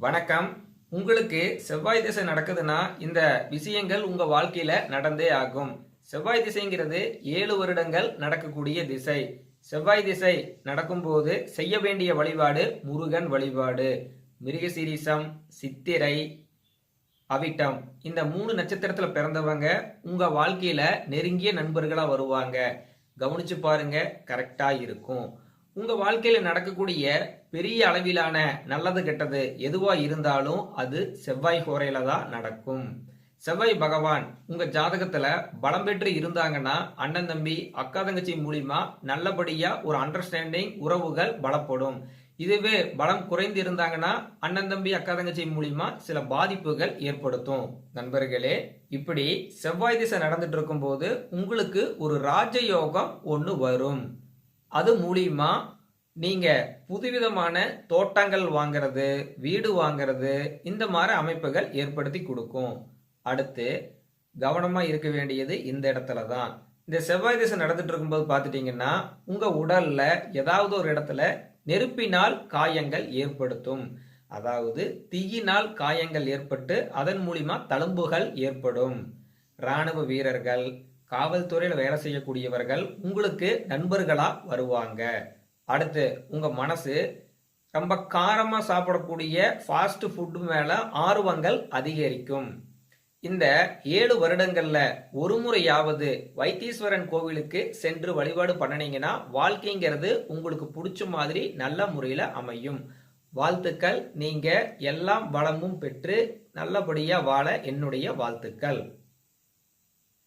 வணக்கம். உங்களுக்கு செவ்வாய் திசை நடக்குதுன்னா இந்த விஷயங்கள் உங்க வாழ்க்கையில நடந்தே ஆகும். செவ்வாய் திசைங்கிறது ஏழு வருடங்கள் நடக்கக்கூடிய திசை. செவ்வாய் திசை நடக்கும்போது செய்ய வேண்டிய வழிபாடு முருகன் வழிபாடு. மிருகசீரிசம் சித்திரை அவிட்டம். இந்த மூணு நட்சத்திரத்துல பிறந்தவங்க உங்க வாழ்க்கையில நெருங்கிய நண்பர்களா வருவாங்க. கவனிச்சு பாருங்க கரெக்டா இருக்கும். உங்க வாழ்க்கையில நடக்கக்கூடிய பெரிய அளவிலான நல்லது கெட்டது எதுவா இருந்தாலும் அது செவ்வாய் கோரையில தான் நடக்கும். செவ்வாய் பகவான் உங்க ஜாதகத்துல பலம் பெற்று இருந்தாங்கன்னா அண்ணன் தம்பி அக்கா தங்கச்சி மூலியமா நல்லபடியா ஒரு அண்டர்ஸ்டாண்டிங் உறவுகள் பலப்படும். இதுவே பலம் குறைந்து இருந்தாங்கன்னா அண்ணன் தம்பி அக்கா தங்கச்சி மூலியமா சில பாதிப்புகள் ஏற்படுத்தும். நண்பர்களே இப்படி செவ்வாய் திசை நடந்துட்டு இருக்கும்போது உங்களுக்கு ஒரு ராஜயோகம் ஒன்று வரும். அது மூலியமா நீங்க புதுவிதமான தோட்டங்கள் வாங்குறது வீடு வாங்குறது இந்த மாதிரி அமைப்புகள் ஏற்படுத்தி கொடுக்கும். அடுத்து கவனமா இருக்க வேண்டியது இந்த இடத்துல தான். இந்த செவ்வாய் திசை நடந்துட்டு இருக்கும்போது பார்த்துட்டிங்கன்னா உங்க உடல்ல ஏதாவது ஒரு இடத்துல நெருப்பினால் காயங்கள் ஏற்படுத்தும். அதாவது தீயினால் காயங்கள் ஏற்பட்டு அதன் மூலிமா தழும்புகள் ஏற்படும். ராணுவ வீரர்கள் காவல்துறையில் வேலை செய்யக்கூடியவர்கள் உங்களுக்கு நண்பர்களா வருவாங்க. அடுத்து உங்க மனசு ரொம்ப காரமாக சாப்பிடக்கூடிய ஃபாஸ்ட் ஃபுட்டு மேலே ஆர்வங்கள் அதிகரிக்கும். இந்த ஏழு வருடங்களில் ஒரு முறையாவது வைத்தீஸ்வரன் கோவிலுக்கு சென்று வழிபாடு பண்ணினீங்கன்னா வாழ்க்கைங்கிறது உங்களுக்கு பிடிச்ச மாதிரி நல்ல முறையில் அமையும். வாழ்த்துக்கள். நீங்கள் எல்லாம் வளமும் பெற்று நல்லபடியாக வாழ என்னுடைய வாழ்த்துக்கள்.